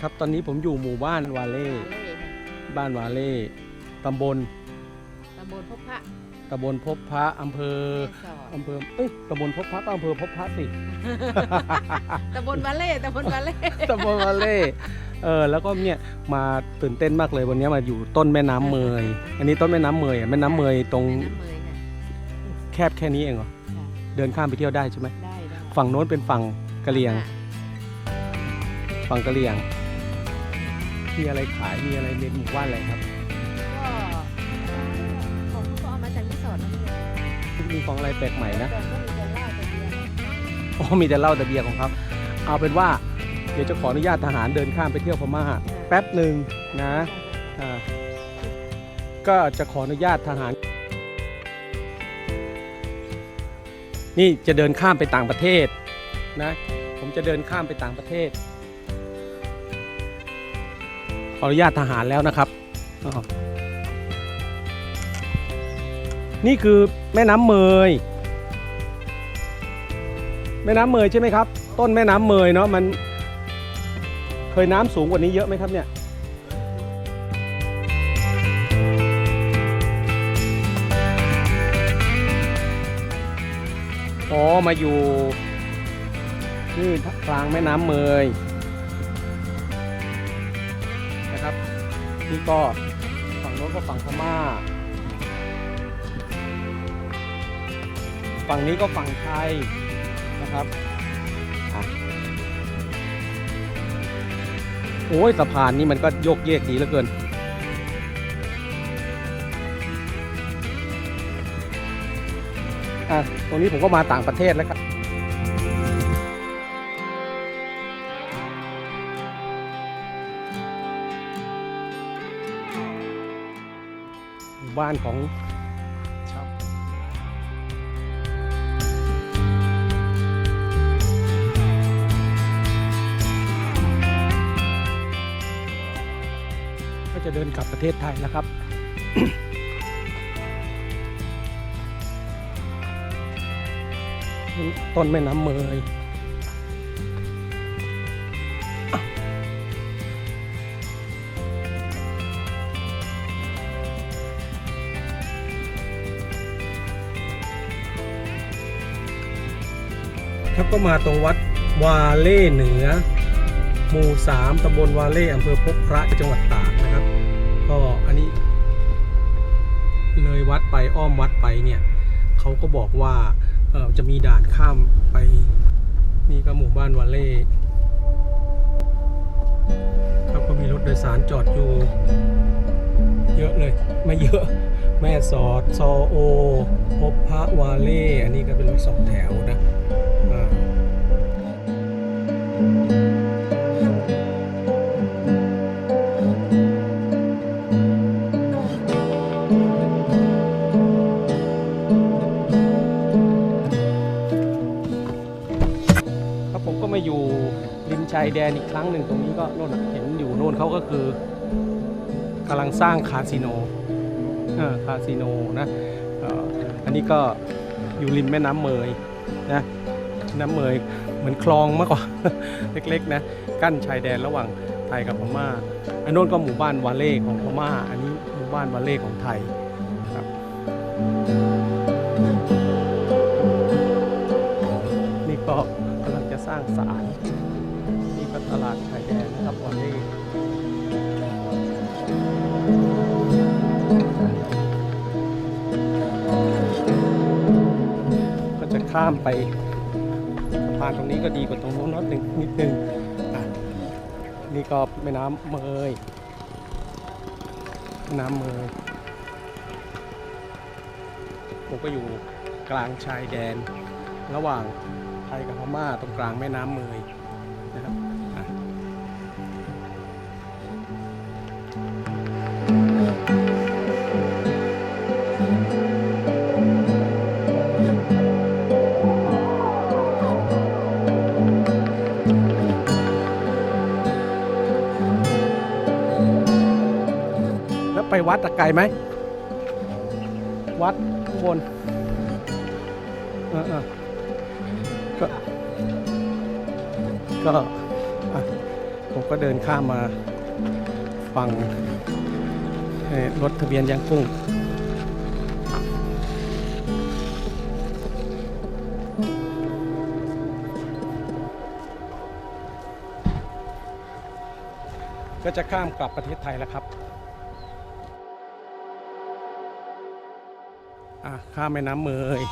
ครับตอนนี้ผมอยู่หมู่บ้านวาเล่วาเล่ค่ะบ้านวาเล่ตำบลตำบลพบพระตำบลพบพระอำเภอแม่สอดอำเภอเอ้ยตำบลพบพระก็อำเภอพบพระสิตำบลวาเล่ตำบลวาเล่ตำบลวาเล่เออแล้วก็เนี่ยมาตื่นเต้นมากเลยวันนี้มาอยู่ต้นแม่น้ำเมย อันนี้ต้นแม่น้ำเมยอะแม่น้ำเมยตรงแม่น้ำเมยค่ะแคบแค่นี้เองเหรอค่ะเดินข้ามไปเที่ยวได้ใช่ไหมได้ได้ฝั่งโน้นเป็นฝั่งกะเหรี่ยงค่ะฝั่งกะเหรี่ยง มีอะไรขายมีอะไรในหมู่บ้านอะไรครับ ก็ของก็เอามาจากรีสอร์ทนั่นเองมีของอะไรแปลกใหม่นะแต่ก็มีแต่เหล้าแต่เบียร์อ๋อมีแต่เหล้าแต่เบียร์ของเขาเอาเป็นว่าเดี๋ยวจะขออนุญาตทหารเดินข้ามไปเที่ยวพม่าแป๊บหนึ่งนะอ่าก็จะขออนุญาตทหาร นี่จะเดินข้ามไปต่างประเทศนะ ผมจะเดินข้ามไปต่างประเทศ ขออนุญาตทหารแล้วนะครับนี่คือแม่น้ำเมย แม่น้ำเมยใช่ไหมครับ ต้นแม่น้ำเมยเนาะมัน เคยน้ำสูงกว่านี้เยอะไหมครับเนี่ยอ๋อมาอยู่นี่กลางแม่น้ำเมย นี่ก็ฝั่งโน้นก็ฝั่งพม่า ฝั่งนี้ก็ฝั่งไทยนะครับอโอ้ยสะพานนี่มันก็โยกเยกดีเหลือเกิน อะ ตรงนี้ผมก็มาต่างประเทศแล้วครับ บ้านของก็จะเดินกลับประเทศไทยแล้วครับต้นแม่น้ำเมย ครับก็มาตรงวัดวาเล่เหนือ หมู่สามตำบลวาเล่อำเภอพบพระจังหวัดตากนะครับ ก็อันนี้ เลยวัดไปอ้อมวัดไปเนี่ยเขาก็บอกว่าจะมีด่านข้ามไป นี่ก็หมู่บ้านวาเล่ครับก็มีรถโดยสารจอดอยู่ เยอะเลยไม่เยอะแม่สอดซอโอพบพระวาเล่ อันนี้ก็เป็นรถสองแถวนะ ครับผมก็มาอยู่ริมชายแดนอีกครั้งหนึ่งตรงนี้ก็โน่นน่ะเห็นอยู่โน่นเขาก็คือกำลังสร้างคาสิโนเออคาสิโนนะเอ่ออันนี้ก็อยู่ริมแม่น้ำเมยนะ น้ำเมยเหมือนคลองมากกว่า เล็กๆนะกั้นชายแดนระหว่างไทยกับพม่าอันโน้นก็หมู่บ้านวาเล่ของพม่า อันนี้หมู่บ้านวาเล่ของไทยครับนี่ก็กำลังจะสร้างศาลนี่ก็ตลาดชายแดนนะครับวาเล่ก็จะข้ามไป พานตรงนี้ก็ดีกว่าตรงนู้นนิดนึงนิดนึงอะนี่ก็แม่น้ำเมยน้ำเมยผมก็อยู่กลางชายแดน ระหว่างไทยกับพม่าตรงกลางแม่น้ำเมยนะครับอะ วไปวัดตะไกลไหม วัดข้างบนเออเออก็ก็ผมก็เดินข้ามมาฝั่งรถทะเบียนยางกุ้งก็จะข้ามกลับประเทศไทยแล้วครับ อะข้ามแม่น้ำเมย